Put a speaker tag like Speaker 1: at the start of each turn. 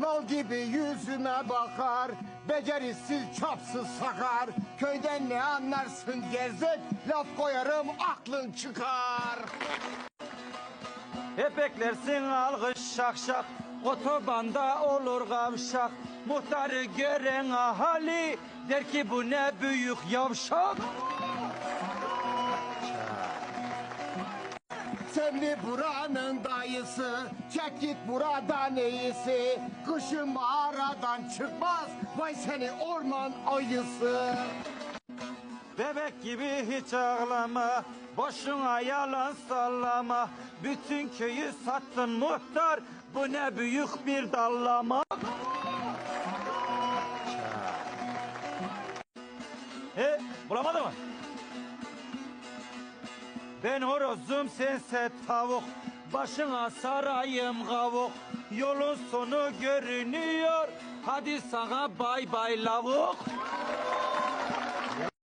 Speaker 1: Nal gibi yüzüme bakar Becerisiz çapsız sakar. Köyden ne anlarsın gerzek Laf koyarım aklın çıkar.
Speaker 2: Hep eklersin algış şak şak Otobanda olur kavşak Muhtarı gören ahali Der ki bu ne büyük yavşak
Speaker 1: Semli buranın dayısı Çek git buradan iyisi Kışın mağaradan çıkmaz Vay seni orman ayısı.
Speaker 2: Bebek gibi hiç ağlama Boşuna yalan sallama. Bütün köyü sattın muhtar Bu ne büyük bir dallama. He bulamadın mı? Ben horozum sense tavuk. Başına sarayım kavuk Yolun sonu görünüyor. Hadi sana bay bay lavuk